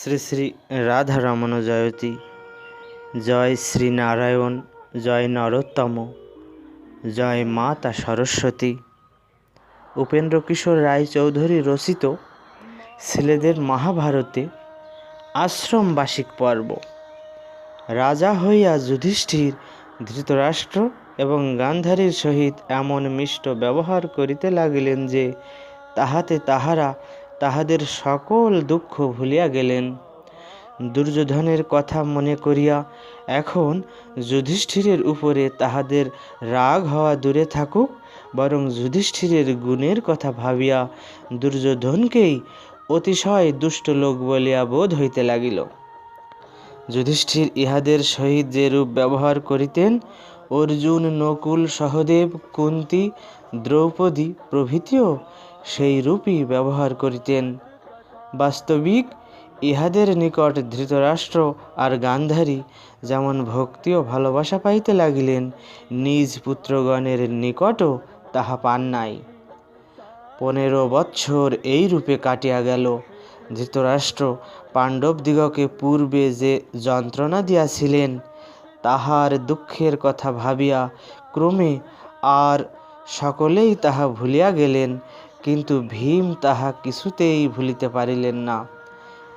শ্রী শ্রী রাধারমণ জয়তী। জয় শ্রী নারায়ণ, জয় নরোত্তম, জয় মাতা সরস্বতী। উপেন্দ্র কিশোর রায়চৌধুরী রচিত ছেলেদের মহাভারতে আশ্রমবাসিক পর্ব। রাজা হইয়া যুধিষ্ঠির, ধৃতরাষ্ট্র এবং গান্ধারীর সহিত এমন মিষ্ট ব্যবহার করিতে লাগিলেন যে তাহাতে তাহারা তাহাদের সকল দুঃখ ভুলিয়া গেলেন। দুর্যোধনের কথা মনে করিয়া এখন যুধিষ্ঠিরের উপরে তাহাদের রাগ হওয়া দূরে থাকুক, বরং যুধিষ্ঠিরের গুণের কথা ভাবিয়া দুর্যোধনকেই অতিশয় দুষ্ট লোক বলিয়া বোধ হইতে লাগিল। যুধিষ্ঠির ইহাদের সহিত যে রূপ ব্যবহার করিতেন, অর্জুন, নকুল, সহদেব, কুন্তি, দ্রৌপদী প্রভৃতিও সেই রূপই ব্যবহার করিতেন। বাস্তবিক ইহাদের নিকট ধৃতরাষ্ট্র আর গান্ধারী যেমন ভক্তি ও ভালোবাসা পাইতে লাগিলেন, নিজ পুত্রগণের নিকটও তাহা পান নাই। পনেরো বৎসর এই রূপে কাটিয়া গেল। ধৃতরাষ্ট্র পাণ্ডবদিগকে পূর্বে যে যন্ত্রণা দিয়াছিলেন, তাহার দুঃখের কথা ভাবিয়া ক্রমে আর সকলেই তাহা ভুলিয়া গেলেন কিন্তু ভীম তাহা কিছুতেই ভুলিতে পারিলেন না।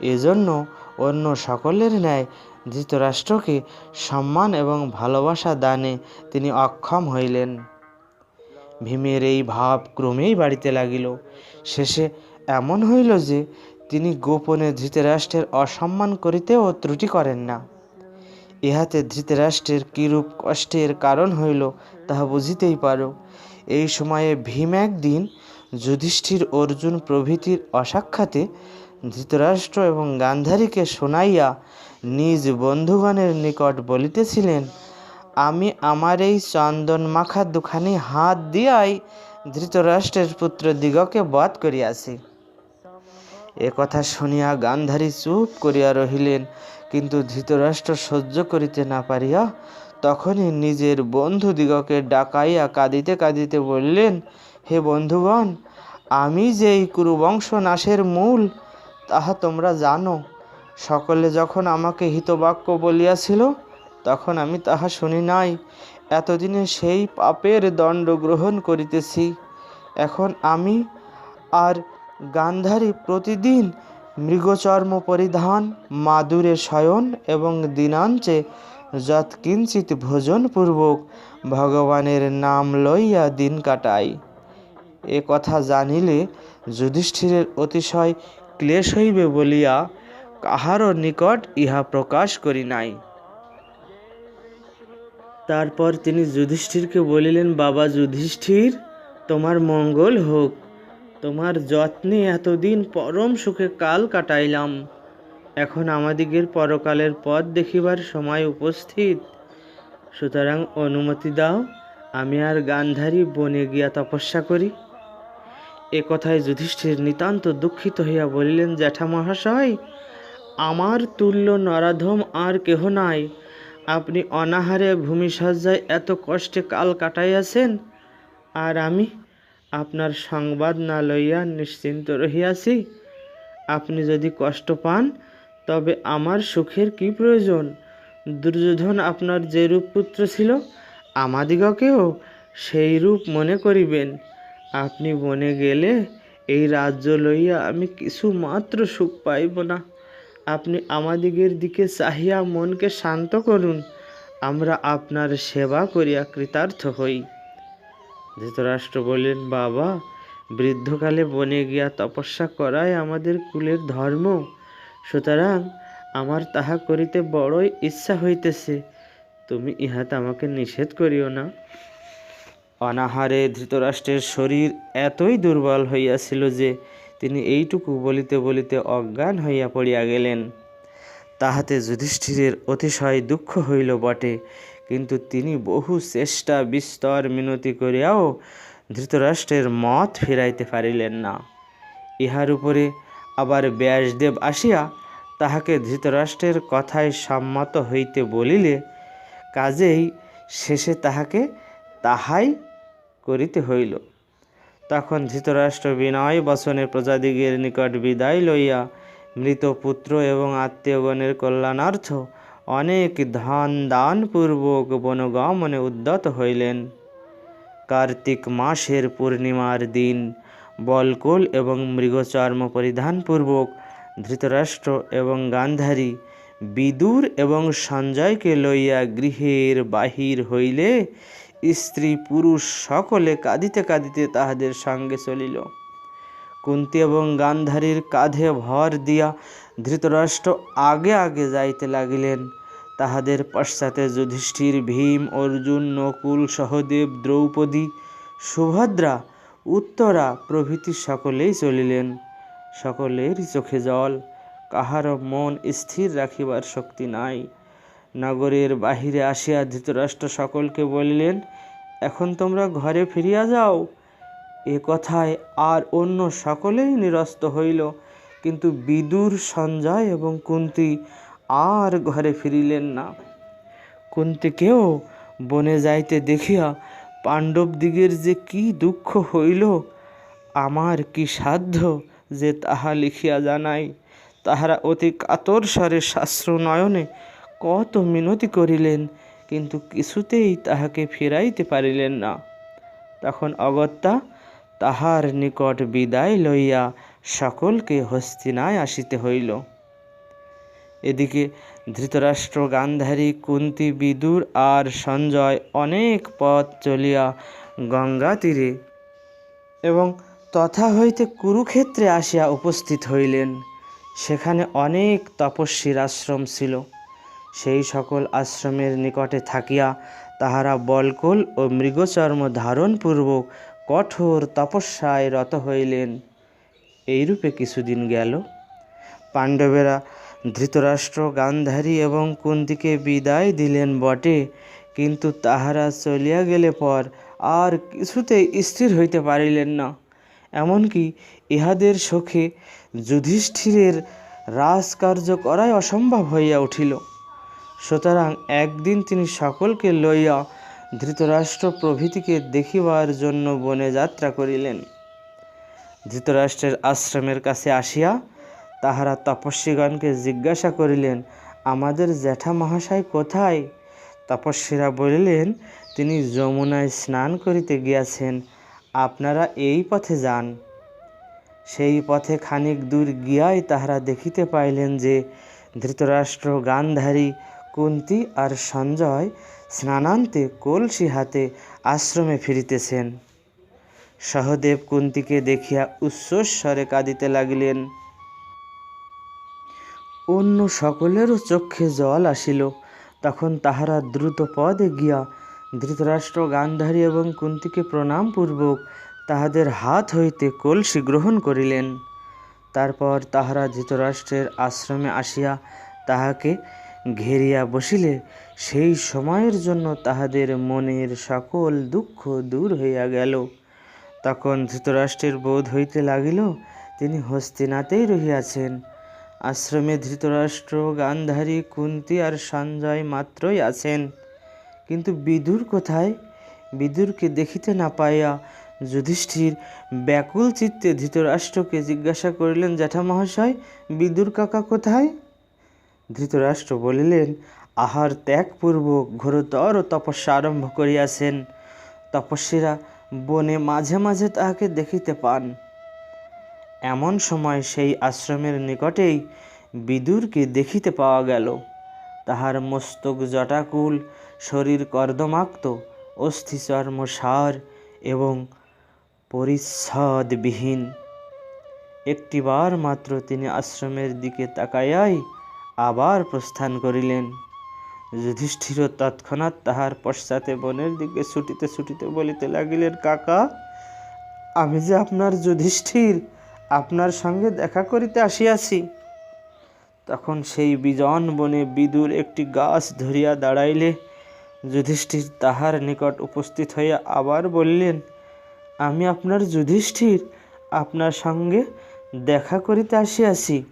এজন্য অন্য সকলের ন্যায় ধৃতরাষ্ট্রকে সম্মান এবং ভালোবাসা দানে তিনি অক্ষম হইলেন। ভীমের এই ভাব ক্রমেই বাড়িতে লাগিল। শেষে এমন হইল যে, তিনি গোপনে ধৃতরাষ্ট্রের অসম্মান করিতেও ত্রুটি করেন না। ইহাতে ধৃতরাষ্ট্রের কিরূপ কষ্টের কারণ হইল তাহা বুঝিতেই পারো। এই সময়ে ভীম একদিন যুধিষ্ঠির অর্জুন প্রভৃতির অসাক্ষাতে ধৃতরাষ্ট্র এবং গান্ধারীকে শোনাইয়া নিজ বন্ধুগণের নিকট বলিতেছিলেন, আমি আমার এই চন্দন মাখা দুখানি হাত দিয়াই ধৃতরাষ্ট্রের পুত্র দিগকে বধ করিয়াছি। এ কথা শুনিয়া গান্ধারী চুপ করিয়া রহিলেন, কিন্তু ধৃতরাষ্ট্র সহ্য করিতে না পারিয়া তখনই নিজের বন্ধুদিগকে ডাকাইয়া কাঁদিতে কাঁদিতে বললেন হে বন্ধুগণ, আমি যে এই কুরুবংশ নাশের মূল, তাহা তোমরা জানো। সকলে যখন আমাকে হিতবাক্য বলিয়াছিল, তখন আমি তাহা শুনি নাই। এতদিনে সেই পাপের দণ্ড গ্রহণ করিতেছি। এখন আমি আর গান্ধারী প্রতিদিন মৃগচর্ম পরিধান, মাদুরে শয়ন এবং দিনাঞ্চে যৎকিঞ্চিত ভোজনপূর্বক ভগবানের নাম লইয়া দিন কাটাই। এ কথা জানিলে যুধিষ্ঠিরের অতিশয় ক্লেশ হইবে বলিয়া কাহারও নিকট ইহা প্রকাশ করি নাই। তারপর তিনি যুধিষ্ঠিরকে বলিলেন, বাবা যুধিষ্ঠির, তোমার মঙ্গল হোক। তোমার যত্নে এতদিন পরম সুখে কাল কাটাইলাম। এখন আমাদিগের পরকালের পথ দেখিবার সময় উপস্থিত। সুতরাং অনুমতি দাও, আমি আর গান্ধারী বনে গিয়া তপস্যা করি। এ কথায় যুধিষ্ঠির নিতান্ত দুঃখিত হইয়া বলিলেন, জ্যাঠা মহাশয়, আমার তুল্য নরাধম আর কেহ নাই। আপনি অনাহারে ভূমিসজ্জায় এত কষ্টে কাল কাটাইয়াছেন, আর আমি আপনার সংবাদ না লইয়া নিশ্চিন্ত রহিয়াছি। আপনি যদি কষ্ট পান, তবে আমার সুখের কি প্রয়োজন? দুর্যোধন আপনার যে রূপ পুত্র ছিল, আমাদিগকেও সেই রূপ মনে করিবেন। আপনি বনে গেলে এই রাজ্য লইয়া আমি কিছু মাত্র সুখ পাইব না। আপনি আমাদিগের দিকে চাহিয়া মনকে শান্ত করুন, আমরা আপনার সেবা করিয়া কৃতার্থ হই। ধৃতরাষ্ট্র বললেন, বাবা, বৃদ্ধকালে বনে গিয়া তপস্যা করাই আমাদের কুলের ধর্ম। সুতরাং আমার তাহা করিতে বড়ই ইচ্ছা হইতেছে। তুমি ইহাতে আমাকে নিষেধ করিও না। অনাহারে ধৃতরাষ্ট্রের শরীর এতই দুর্বল হইয়াছিল যে তিনি এইটুকু বলিতে বলিতে অজ্ঞান হইয়া পড়িয়া গেলেন। তাহাতে যুধিষ্ঠিরের অতিশয় দুঃখ হইল বটে, কিন্তু তিনি বহু চেষ্টা, বিস্তর মিনতি করিয়াও ধৃতরাষ্ট্রের মত ফিরাইতে পারিলেন না। ইহার উপরে আবার ব্যাসদেব আসিয়া তাহাকে ধৃতরাষ্ট্রের কথায় সম্মত হইতে বলিলে, কাজেই শেষে তাহাকে তাহাই করিতে হইল। তখন ধৃতরাষ্ট্র বিনয় বসনে প্রজাদিগের নিকট বিদায় লইয়া মৃত পুত্র এবং আত্মীয়গণের কল্যাণার্থ অনেক ধান দানপূর্বক বনগমনে উদ্যত হইলেন। কার্তিক মাসের পূর্ণিমার দিন বলকুল এবং মৃগচর্ম পরিধানপূর্বক ধৃতরাষ্ট্র এবং গান্ধারী বিদুর এবং সঞ্জয়কে লইয়া গৃহের বাহির হইলে স্ত্রী পুরুষ সকলে কাঁদিতে কাঁদিতে তাহাদের সঙ্গে চলিল। কুন্তি এবং গান্ধারীর কাঁধে ভর দিয়া ধৃতরাষ্ট্র আগে আগে যাইতে লাগিলেন। তাহাদের পশ্চাতে যুধিষ্ঠির ভীম, অর্জুন, নকুল সহদেব দ্রৌপদী, সুভদ্রা, উত্তরা প্রভৃতি সকলেই চলিলেন। সকলেরই চোখে জল, কাহারও মন স্থির রাখিবার শক্তি নাই। নগরের বাহিরে আসিয়া ধৃতরাষ্ট্র সকলকে বলিলেন, এখন তোমরা ঘরে ফিরিয়া যাও। এ কথায় আর অন্য সকলেই নিরস্ত হইল। কিন্তু বিদুর, সঞ্জয় এবং কুন্তি আর ঘরে ফিরিলেন না। কুন্তিকেও বনে যাইতে দেখিয়া পাণ্ডবদিগের যে কি দুঃখ হইল, আমার কি সাধ্য যে তাহা লিখিয়া জানাই। তাহারা অতি কাতর স্বরে শাস্ত্র নয়নে কত মিনতি করিলেন, কিন্তু কিছুতেই তাহাকে ফিরাইতে পারিলেন না। তখন অগত্যা তাহার নিকট বিদায় লইয়া সকলকে হস্তিনায় আসিতে হইল। এদিকে ধৃতরাষ্ট্র, গান্ধারী, কুন্তি, বিদুর আর সঞ্জয় অনেক পথ চলিয়া গঙ্গা তীরে এবং তথা হইতে কুরুক্ষেত্রে আসিয়া উপস্থিত হইলেন। সেখানে অনেক তপস্বীর আশ্রম ছিল। সেই সকল আশ্রমের নিকটে থাকিয়া তাহারা বলকুল ও মৃগচর্ম ধারণপূর্বক কঠোর তপস্যায় রত হইলেন। এইরূপে কিছুদিন গেল। পাণ্ডবেরা ধৃতরাষ্ট্র, গান্ধারী এবং কুন্তিকে বিদায় দিলেন বটে, কিন্তু তাহারা চলিয়া গেলে পর আর কিছুতেই স্থির হইতে পারিলেন না। এমনকি ইহাদের শোকে যুধিষ্ঠিরের রাজকার্য করাই অসম্ভব হইয়া উঠিল। সুতরাং একদিন তিনি সকলকে লইয়া ধৃতরাষ্ট্র প্রভৃতিকে দেখিবার জন্য বনে যাত্রা করিলেন। ধৃতরাষ্ট্রের আশ্রমের কাছে আসিয়া তাহারা তপস্বীগণকে জিজ্ঞাসা করিলেন, আমাদের জ্যাঠা মহাশয় কোথায়? তপস্বীরা বলিলেন, তিনি যমুনায় স্নান করিতে গিয়াছেন, আপনারা এই পথে যান। সেই পথে খানিক দূর গিয়াই তাহারা দেখিতে পাইলেন যে ধৃতরাষ্ট্র গান্ধারী কুন্তি আর সঞ্জয় স্নানান্তে কলসি হাতে আশ্রমে ফিরিতেছেন। সহদেব কুন্তিকে দেখিয়া উচ্চস্বরে কাঁদিতে লাগিলেন। অন্য সকলেরও চক্ষে জল আসিল। তখন তাহারা দ্রুত পদে গিয়া ধৃতরাষ্ট্র, গান্ধারী এবং কুন্তিকে প্রণামপূর্বক তাহাদের হাত হইতে কলসি গ্রহণ করিলেন। তারপর তাহারা ধৃতরাষ্ট্রের আশ্রমে আসিয়া তাহাকে ঘেরিয়া বসিলে সেই সময়ের জন্য তাহাদের মনের সকল দুঃখ দূর হইয়া গেল। তখন ধৃতরাষ্ট্রের বোধ হইতে লাগিল, তিনি হস্তিনাতেই রহিয়াছেন। আশ্রমে ধৃতরাষ্ট্র, গান্ধারী, কুন্তি আর সঞ্জয় মাত্রই আছেন। কিন্তু বিদুর কোথায়? বিদুরকে দেখিতে না পাইয়া যুধিষ্ঠির ব্যাকুল চিত্তে ধৃতরাষ্ট্রকে জিজ্ঞাসা করিলেন, জ্যাঠামহাশয়, বিদুর কাকা কোথায়? ধৃতরাষ্ট্র বলিলেন, আহার ত্যাগপূর্বক ঘোরতর তপস্যা আরম্ভ করিয়াছেন। তপস্বীরা বনে মাঝে মাঝে তাহাকে দেখিতে পান। এমন সময় সেই আশ্রমের নিকটেই বিদুরকে দেখিতে পাওয়া গেল। তাহার মস্তক জটাকুল, শরীর কর্দমাক্ত অস্থিচর্ম সার এবং পরিচ্ছদবিহীন। একটিবার মাত্র তিনি আশ্রমের দিকে তাকাইয়াই আবার প্রস্থান করিলেন। যুধিষ্ঠির তৎক্ষণাৎ তাহার পশ্চাতে বনের দিকে ছুটিতে ছুটিতে বলিতে লাগিলেন, কাকা, আমি যে আপনার যুধিষ্ঠির, আপনার সঙ্গে দেখা করিতে আসিয়াছি। তখন সেই বিজন বনে বিদুর একটি গাছ ধরিয়া দাঁড়াইলে। যুধিষ্ঠির তাহার নিকট উপস্থিত হইয়া আবার বললেন, আমি আপনার যুধিষ্ঠির, আপনার সঙ্গে দেখা করিতে আসিয়াছি।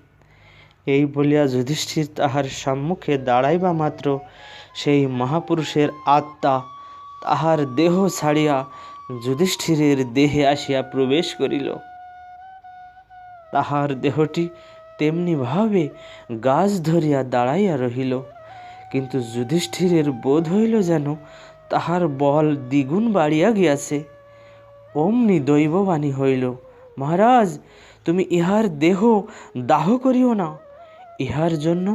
এই বলিয়া যুধিষ্ঠির তাহার সম্মুখে দাঁড়াইবা মাত্র, সেই মহাপুরুষের আত্মা তাহার দেহ ছাড়িয়া যুধিষ্ঠিরের দেহে আসিয়া প্রবেশ করিল। তাহার দেহটি তেমনিভাবে গাছ ধরিয়া দাঁড়াইয়া রহিল, কিন্তু যুধিষ্ঠিরের বোধ হইল যেন তাহার বল দ্বিগুণ বাড়িয়া গিয়াছে। অমনি দৈববাণী হইল, মহারাজ, তুমি ইহার দেহ দাহ করিও না। ইহার জন্য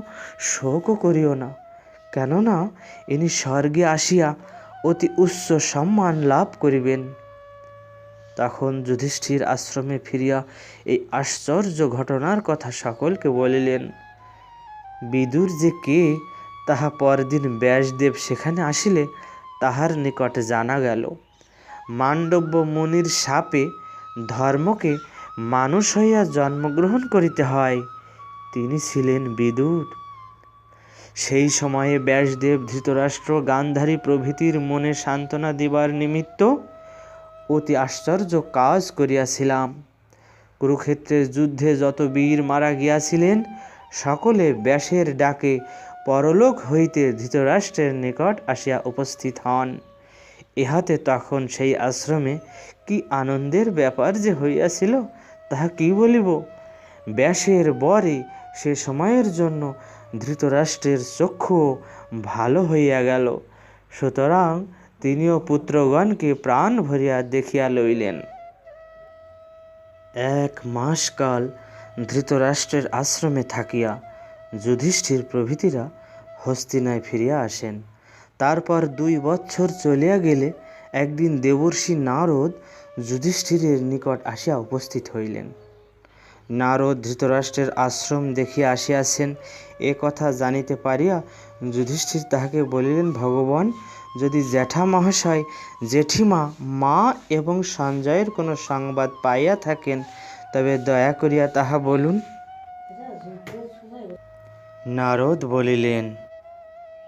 শোকও করিও না। কেননা ইনি স্বর্গে আসিয়া অতি উচ্চ সম্মান লাভ করিবেন। তখন যুধিষ্ঠির আশ্রমে ফিরিয়া এই আশ্চর্য ঘটনার কথা সকলকে বলিলেন, বিদুর যে কে তাহা পরদিন ব্যাসদেব সেখানে আসিলে তাহার নিকট জানা গেল। মাণ্ডব্য মুনির সাপে ধর্মকে মানুষ হইয়া জন্মগ্রহণ করিতে হয়। তিনি ছিলেন বিদুর। সেই সময়ে ব্যাসদেব ধৃতরাষ্ট্র গান্ধারী প্রভৃতির মনে সান্ত্বনা দিবার নিমিত্ত অতি আশ্চর্য কাজ করিয়াছিলাম। কুরুক্ষেত্রের যুদ্ধে যত বীর মারা গিয়াছিলেন, সকলে ব্যাসের ডাকে পরলোক হইতে ধৃতরাষ্ট্রের নিকট আসিয়া উপস্থিত হন। ইহাতে তখন সেই আশ্রমে কি আনন্দের ব্যাপার যে হইয়াছিল, তাহা কি বলিব? ব্যাসের বরে সে সময়ের জন্য ধৃতরাষ্ট্রের চক্ষু ভালো হইয়া গেল। সুতরাং তিনিও পুত্রগণকে প্রাণ ভরিয়া দেখিয়া লইলেন। এক মাস কাল ধৃতরাষ্ট্রের আশ্রমে থাকিয়া যুধিষ্ঠির প্রভৃতিরা হস্তিনায় ফিরিয়া আসেন। তারপর দুই বৎসর চলিয়া গেলে একদিন দেবর্ষি নারদ যুধিষ্ঠিরের নিকট আসিয়া উপস্থিত হইলেন। নারদ ধৃতরাষ্ট্রের আশ্রম দেখিয়া আসিয়াছেন, এ কথা জানিতে পারিয়া যুধিষ্ঠির তাহাকে বলিলেন, ভগবান, যদি জ্যাঠা মহাশয়, জেঠিমা, মা এবং সঞ্জয়ের কোনো সংবাদ পাইয়া থাকেন, তবে দয়া করিয়া তাহা বলুন। নারদ বলিলেন,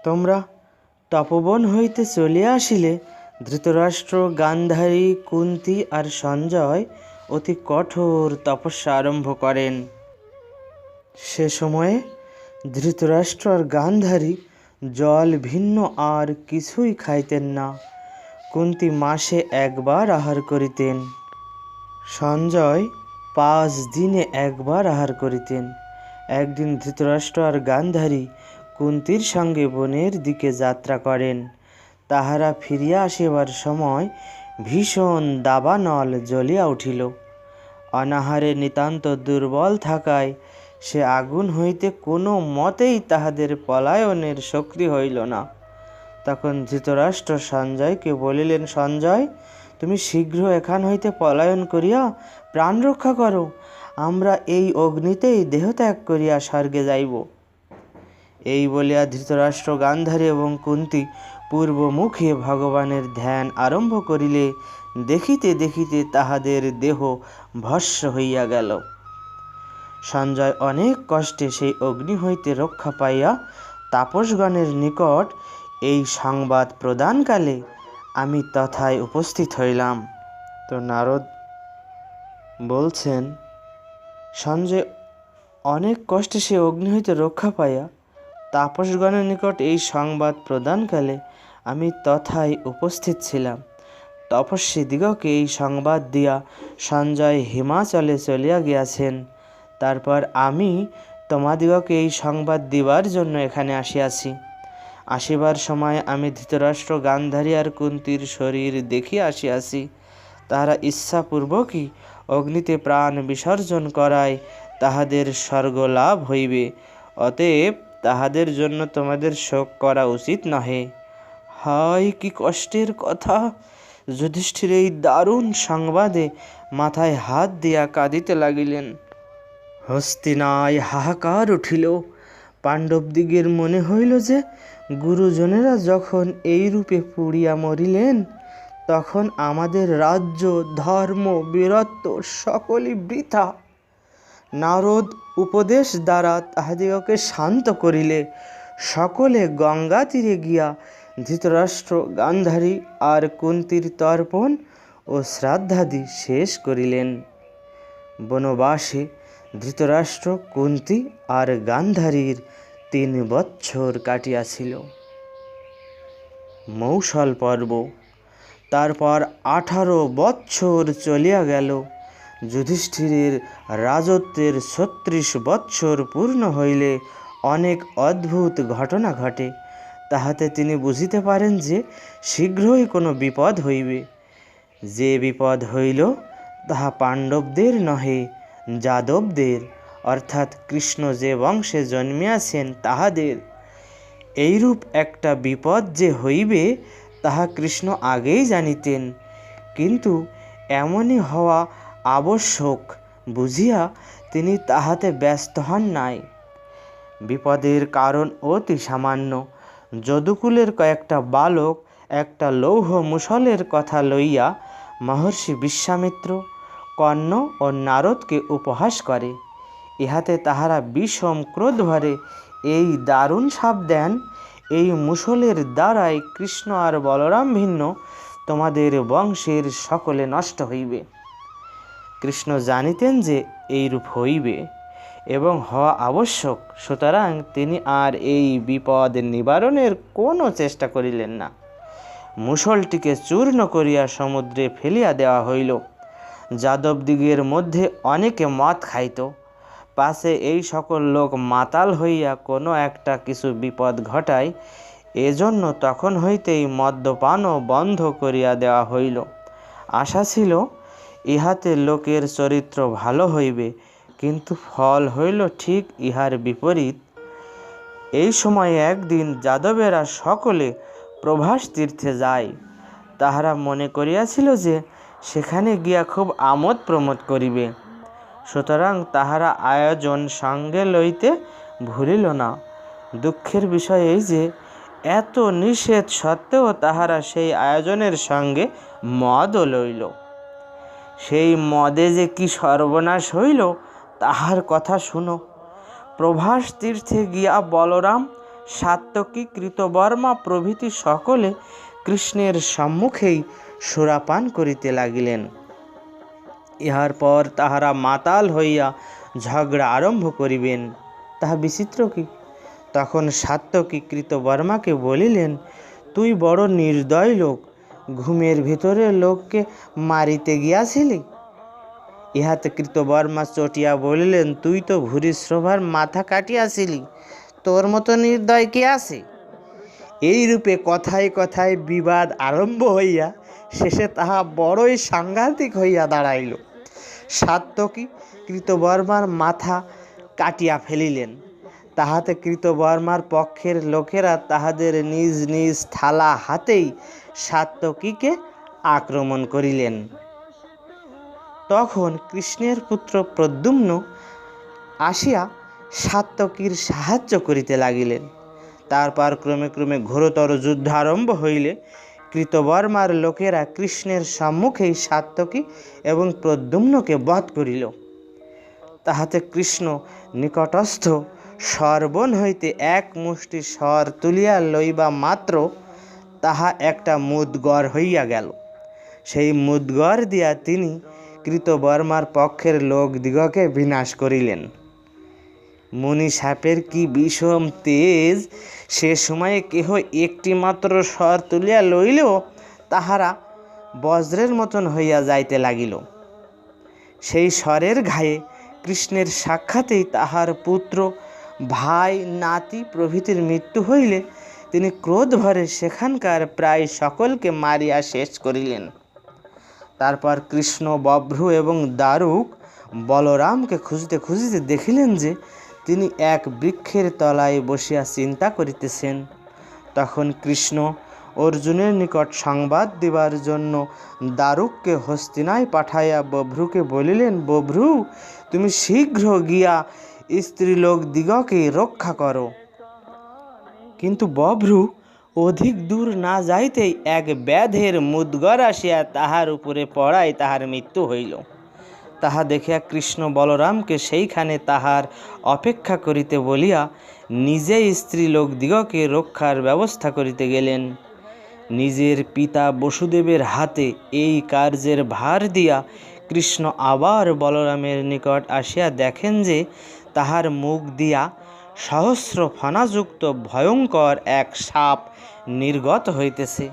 তোমরা তপবন হইতে চলিয়া আসিলে, ধৃতরাষ্ট্র, গান্ধারী, কুন্তি আর সঞ্জয় অতি কঠোর তপস্যা আরম্ভ করেন। সে সময়ে ধৃতরাষ্ট্র আর গান্ধারী জল ভিন্ন আর কিছুই খাইতেন না। কুন্তি মাসে একবার আহার করিতেন। সঞ্জয় পাঁচ দিনে একবার আহার করিতেন। একদিন ধৃতরাষ্ট্র আর গান্ধারী কুন্তির সঙ্গে বনের দিকে যাত্রা করেন। তাহারা ফিরিয়া আসিবার সময় ভীষণ দাবানল জ্বলিয়া উঠিল। অনাহারে নিতান্ত দুর্বল থাকায় সে আগুন হইতে কোনো মতেই তাহাদের পলায়নের শক্তি হইল না। তখন ধৃতরাষ্ট্র সঞ্জয়কে বলিলেন, সঞ্জয়, তুমি শীঘ্র এখান হইতে পলায়ন করিয়া প্রাণ রক্ষা করো। আমরা এই অগ্নিতেই দেহত্যাগ করিয়া স্বর্গে যাইব। এই বলিয়া ধৃতরাষ্ট্র গান্ধারী এবং কুন্তি পূর্বমুখে ভগবানের ধ্যান আরম্ভ করিলে দেখিতে দেখিতে তাহাদের দেহ ভস্য হইয়া গেল। সঞ্জয় অনেক কষ্টে সেই অগ্নি হইতে রক্ষা পাইয়া তাপসগণের নিকট এই সংবাদ প্রদানকালে আমি তথায় উপস্থিত হইলাম। তো নারদ বলছেন, সঞ্জয়, অনেক কষ্টে সে অগ্নি হইতে রক্ষা পাইয়া তাপসগণের নিকট এই সংবাদ প্রদানকালে আমি তথায় উপস্থিত ছিলাম। তপস্বী দিগকে এই সংবাদ দিয়া সঞ্জয় হিমাচলে চলিয়া গিয়াছেন। তারপর আমি তোমাদিগকে এই সংবাদ দিবার জন্য এখানে আসিয়াছি। আসিবার সময় আমি ধৃতরাষ্ট্র গান্ধারী আর কুন্তির শরীর দেখিয়া আসিয়াছি। তাহারা ইচ্ছাপূর্বকই অগ্নিতে প্রাণ বিসর্জন করায় তাহাদের স্বর্গ লাভ হইবে। অতএব তাহাদের জন্য তোমাদের শোক করা উচিত নহে। হায় কি কষ্টের কথা। যুধিষ্ঠির এই দারুণ সংবাদে মাথায় হাত দিয়া কাঁদিতে লাগিলেন। হস্তিনায় হাহাকার উঠিল। পাণ্ডবদিগের মনে হইল যে, গুরুজনেরা যখন এই রূপে পুড়িয়া মরিলেন, তখন আমাদের রাজ্য, ধর্ম, বীরত্ব সকলই বৃথা। নারদ উপদেশ দ্বারা তাহাদিগকে শান্ত করিলে, সকলে গঙ্গা তীরে গিয়া ধৃতরাষ্ট্র, গান্ধারী আর কুন্তির তর্পণ ও শ্রাদ্ধাদি শেষ করিলেন। বনবাসে ধৃতরাষ্ট্র, কুন্তি আর গান্ধারীর তিন বৎসর কাটিয়াছিল। মৌসল পর্ব। তারপর আঠারো বৎসর চলিয়া গেল। যুধিষ্ঠিরের রাজত্বের ছত্রিশ বৎসর পূর্ণ হইলে অনেক অদ্ভুত ঘটনা ঘটে। তাহাতে তিনি বুঝিতে পারেন যে শীঘ্রই কোনো বিপদ হইবে। যে বিপদ হইল, তাহা পাণ্ডবদের নহে, যাদবদের, অর্থাৎ কৃষ্ণ যে বংশে জন্মিয়াছেন তাহাদের। এইরূপ একটা বিপদ যে হইবে, তাহা কৃষ্ণ আগেই জানিতেন। কিন্তু এমনই হওয়া আবশ্যক বুঝিয়া তিনি তাহাতে ব্যস্ত হন নাই। বিপদের কারণ অতি সামান্য। যদুকুলের কয়েকটা বালক একটা লৌহ মুসলের কথা লইয়া মহর্ষি বিশ্বামিত্র, কর্ণ ও নারদকে উপহাস করে। ইহাতে তাহারা বিষম ক্রোধ ভরে, এই দারুণ সাপ দেন, এই মুসলের দ্বারাই কৃষ্ণ আর বলরাম ভিন্ন, তোমাদের বংশের সকলে নষ্ট হইবে। কৃষ্ণ জানিতেন যে এইরূপ হইবে। এবং হওয়া আবশ্যক। সুতরাং তিনি আর এই বিপদ নিবারণের কোনো চেষ্টা করিলেন না। মুসলটিকে চূর্ণ করিয়া সমুদ্রে ফেলিয়া দেওয়া হইল। যাদবদিগের মধ্যে অনেকে মদ খাইত। পাশে এই সকল লোক মাতাল হইয়া কোনো একটা কিছু বিপদ ঘটায়, এজন্য তখন হইতেই মদ্যপানও বন্ধ করিয়া দেওয়া হইল। আশা ছিল, ইহাতে লোকের চরিত্র ভালো হইবে। কিন্তু ফল হইল ঠিক ইহার বিপরীত। এই সময় একদিন যাদবেরা সকলে প্রভাস তীর্থে যায়। তাহারা মনে করিয়াছিল যে সেখানে গিয়া খুব আমোদ প্রমোদ করিবে। সুতরাং তাহারা আয়োজন সঙ্গে লইতে ভুলিল না। দুঃখের বিষয় এই যে, এত নিষেধ সত্ত্বেও তাহারা সেই আয়োজনের সঙ্গে মদও লইল। সেই মদে যে কি সর্বনাশ হইল তাহার কথা শুনো। প্রভাস তীর্থে গিয়া বলরাম সাত্যকী কৃতবর্মা প্রভৃতি সকলে কৃষ্ণের সম্মুখেই সুরাপান করিতে লাগিলেন। ইহার পর তাহারা মাতাল হইয়া ঝগড়া আরম্ভ করিবেন। তাহা বিচিত্র কি? তখন সাত্যকী কৃতবর্মাকে বলিলেন, তুই বড় নির্দয় লোক, ঘুমের ভিতরে লোককে মারিতে গিয়াছিলি? ইহাতে কৃতবর্মা চটিয়া বলিলেন, তুই তো ভুরি ভূরিশ্রভার মাথা কাটিয়াছিলি, তোর মতো নির্দয় কে আছে? এই রূপে কথায় কথায় বিবাদ আরম্ভ হইয়া শেষে তাহা বড়ই সাংঘাতিক হইয়া দাঁড়াইল। সাত্যকী কৃতবর্মার মাথা কাটিয়া ফেলিলেন। তাহাতে কৃতবর্মার পক্ষের লোকেরা তাহাদের নিজ নিজ থালা হাতেই সাত্যকীকে আক্রমণ করিলেন। তখন কৃষ্ণের পুত্র প্রদ্যুম্ন আসিয়া সাত্যকীর সাহায্য করিতে লাগিলেন। তারপর ক্রমে ক্রমে ঘোরতর যুদ্ধ আরম্ভ হইলে কৃতবর্মার লোকেরা কৃষ্ণের সম্মুখেই সাত্যকী এবং প্রদ্যুম্নকে বধ করিল। তাহাতে কৃষ্ণ নিকটস্থ সর্বন হইতে এক মুষ্টি স্বর তুলিয়া লইবা মাত্র তাহা একটা মুদগর হইয়া গেল। সেই মুদগর দিয়া তিনি কৃতবর্মার পক্ষের লোক দিগকে বিনাশ করিলেন। মুনি সাপের কি বিষম তেজ? সে সময়ে কেহ একটি মাত্র স্বর তুলিয়া লইলেও তাহারা বজ্রের মতন হইয়া যাইতে লাগিল। সেই স্বরের ঘায়ে কৃষ্ণের সাক্ষাতেই তাহার পুত্র, ভাই, নাতি প্রভৃতির মৃত্যু হইলে তিনি ক্রোধ ভরে সেখানকার প্রায় সকলকে মারিয়া শেষ করিলেন। তারপর কৃষ্ণ, বভ্রু এবং দারুক বলরামকে খুঁজতে খুঁজতে দেখিলেন যে তিনি এক বৃক্ষের তলায় বসিয়া চিন্তা করিতেছেন। তখন কৃষ্ণ অর্জুনের নিকট সংবাদ দিবার জন্য দারুককে হস্তিনায় পাঠাইয়া বভ্রুকে বলিলেন, বভ্রু, তুমি শীঘ্র গিয়া স্ত্রীলোক দিগকে রক্ষা করো। কিন্তু বভ্রু অধিক দূর না যাইতেই এক ব্যাধের মুদগর আসিয়া তাহার উপরে পড়ায় তাহার মৃত্যু হইল। তাহা দেখিয়া কৃষ্ণ বলরামকে সেইখানে তাহার অপেক্ষা করিতে বলিয়া নিজে স্ত্রী লোকদিগকে রক্ষার ব্যবস্থা করিতে গেলেন। নিজের পিতা বসুদেবের হাতে এই কার্যের ভার দিয়া কৃষ্ণ আবার বলরামের নিকট আসিয়া দেখেন যে তাহার মুখ দিয়া সহস্র ফণাযুক্ত ভয়ঙ্কর এক সাপ নির্গত হইতেছে।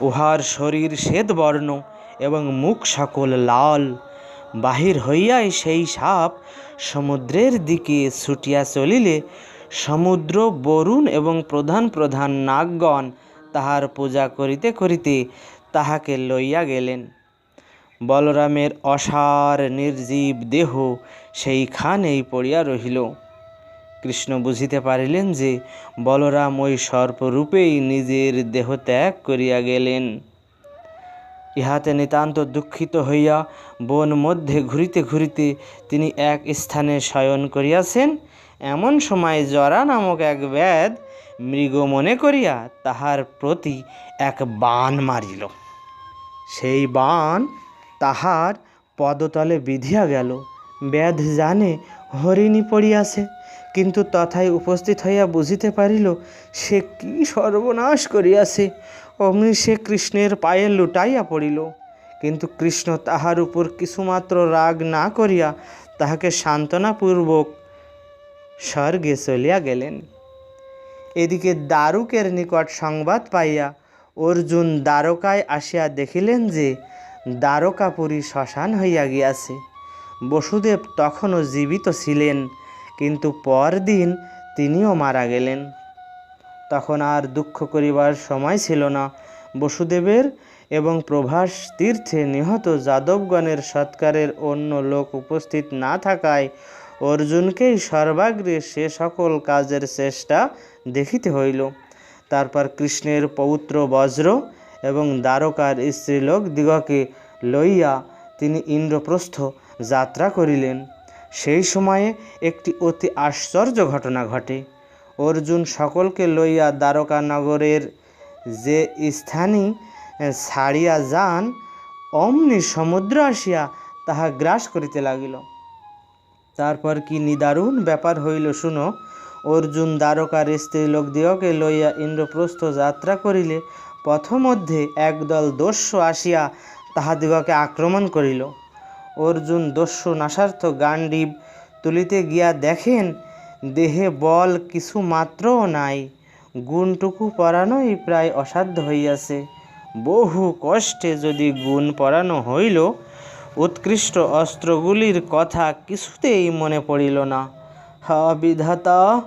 উহার শরীর শ্বেতবর্ণ এবং মুখ সকল লাল। বাহির হইয়াই সেই সাপ সমুদ্রের দিকে ছুটিয়া চলিলে সমুদ্র, বরুণ এবং প্রধান প্রধান নাগগণ তাহার পূজা করিতে করিতে তাহাকে লইয়া গেলেন। বলরামের অসার নির্জীব দেহ সেইখানেই পড়িয়া রহিল। কৃষ্ণ বুঝিতে পারিলেন যে বলরাম ওই সর্পরূপেই নিজের দেহ ত্যাগ করিয়া গেলেন। ইহাতে নিতান্ত দুঃখিত হইয়া বন মধ্যে ঘুরিতে ঘুরিতে তিনি এক স্থানে শয়ন করিয়াছেন। এমন সময় জরা নামক এক ব্যাধ মৃগ মনে করিয়া তাহার প্রতি এক বান মারিল। সেই বান তাহার পদতলে বিধিয়া গেল। ব্যাধ জানে হরিণী পড়িয়াছে। কিন্তু তথায় উপস্থিত হইয়া বুঝিতে পারিল, সে কি সর্বনাশ করিয়াছে। অমনি সে কৃষ্ণের পায়ে লুটাইয়া পড়িল। কিন্তু কৃষ্ণ তাহার উপর কিছুমাত্র রাগ না করিয়া তাহাকে সান্ত্বনাপূর্বক স্বর্গে চলিয়া গেলেন। এদিকে দারুকের নিকট সংবাদ পাইয়া অর্জুন দ্বারকায় আসিয়া দেখিলেন যে দ্বারকাপুরী শ্মশান হইয়া গিয়াছে। বসুদেব তখনও জীবিত ছিলেন। কিন্তু পরদিন তিনিও মারা গেলেন। তখন আর দুঃখ করিবার সময় ছিল না। বসুদেবের এবং প্রভাস তীর্থে নিহত যাদবগণের সৎকারের অন্য লোক উপস্থিত না থাকায় অর্জুনকেই সর্বাগ্রে সে সকল কাজের চেষ্টা দেখিতে হইল। তারপর কৃষ্ণের পৌত্র বজ্র এবং দ্বারকার স্ত্রীলোক দিগকে লইয়া তিনি ইন্দ্রপ্রস্থ যাত্রা করিলেন। সেই সময়ে একটি অতি আশ্চর্য ঘটনা ঘটে। অর্জুন সকলকে লইয়া দ্বারকা নগরের যে স্থানে ছাড়িয়া যান, অমনি সমুদ্র আসিয়া তাহা গ্রাস করিতে লাগিল। তারপর কি নিদারুণ ব্যাপার হইল শুনো, অর্জুন দ্বারকার স্ত্রীলোকদিগকে লইয়া ইন্দ্রপ্রস্থ যাত্রা করিলে, পথমধ্যে একদল দস্যু আসিয়া তাহাদিগকে আক্রমণ করিল। অর্জুন দস্যু নাসার্থ গান্ডীব তুলিতে গিয়া দেখেন, দেহে বল কিছু মাত্রও নাই। গুণটুকু পরানোই প্রায় অসাধ্য হইয়াছে। বহু কষ্টে যদি গুণ পরানো হইল, উৎকৃষ্ট অস্ত্রগুলির কথা কিছুতেই মনে পড়িল না। হা বিধাতা,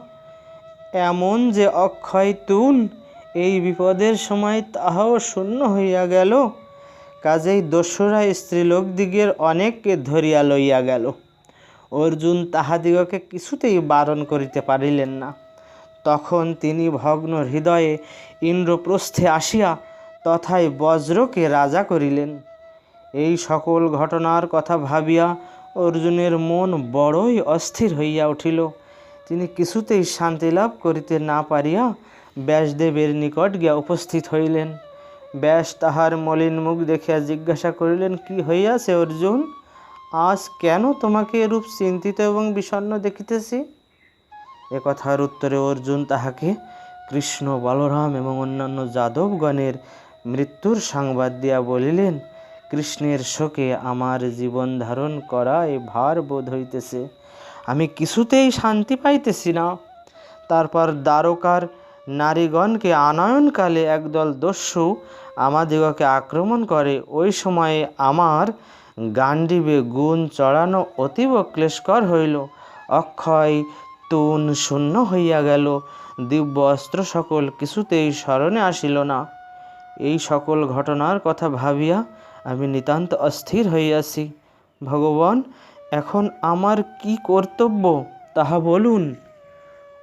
এমন যে অক্ষয় তুন, এই বিপদের সময় তাহাও শূন্য হইয়া গেল। কাজেই দস্যুরা স্ত্রীলোকদিগের অনেককে ধরিয়া লইয়া গেল। অর্জুন তাহাদিগকে কিছুতেই বারণ করিতে পারিলেন না। তখন তিনি ভগ্ন হৃদয়ে ইন্দ্রপ্রস্থে আসিয়া তথায় বজ্রকে রাজা করিলেন। এই সকল ঘটনার কথা ভাবিয়া অর্জুনের মন বড়ই অস্থির হইয়া উঠিল। তিনি কিছুতেই শান্তি লাভ করিতে না পারিয়া ব্যাসদেবের নিকট গিয়া উপস্থিত হইলেন। ব্যাস তাহার মলিন মুখ দেখিয়া জিজ্ঞাসা করিলেন, কি হইয়াছে অর্জুন? আজ কেন তোমাকে এরূপ চিন্তিত এবং বিষণ্ণ দেখিতেছি? এ কথার উত্তরে অর্জুন তাহাকে কৃষ্ণ বলরাম এবং অন্যান্য যাদবগণের মৃত্যুর সংবাদ দিয়া বলিলেন, কৃষ্ণের শোকে আমার জীবন ধারণ করায় ভার বোধ হইতেছে। আমি কিছুতেই শান্তি পাইতেছি না। তারপর দ্বারকার নারীগণকে আনয়নকালে একদল দস্যু আমাদিগকে আক্রমণ করে। ওই সময়ে আমার গান্ডীবে গুণ চড়ানো অতীব ক্লেশকর হইল। অক্ষয় তুন শূন্য হইয়া গেল। দিব্য অস্ত্র সকল কিছুতেই স্মরণে আসিল না। এই সকল ঘটনার কথা ভাবিয়া আমি নিতান্ত অস্থির হইয়াছি। ভগবান, এখন আমার কি কর্তব্য তাহা বলুন।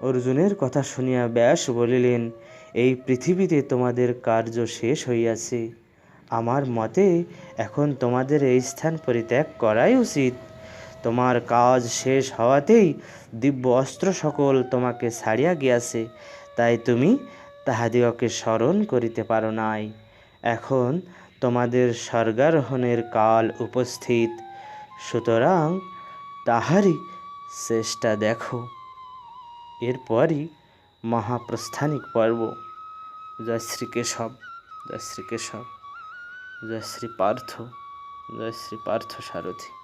অর্জুনের কথা শুনিয়া ব্যাস বলিলেন, এই পৃথিবীতে তোমাদের কার্য শেষ হইয়াছে। আমার মতে এখন তোমাদের এই স্থান পরিত্যাগ করাই উচিত। তোমার কাজ শেষ হওয়াতেই দিব্য অস্ত্র সকল তোমাকে ছাড়িয়া গিয়াছে, তাই তুমি তাহাদিগকে স্মরণ করিতে পারো নাই। এখন তোমাদের স্বর্গারোহণের কাল উপস্থিত। সুতরাং তাহারই চেষ্টা দেখো। এরপরই মহাপ্রস্থানিক পর্ব। জয় শ্রী কেশব জয় শ্রী কেশব জয় শ্রী পার্থ, জয় শ্রী পার্থ সারথী।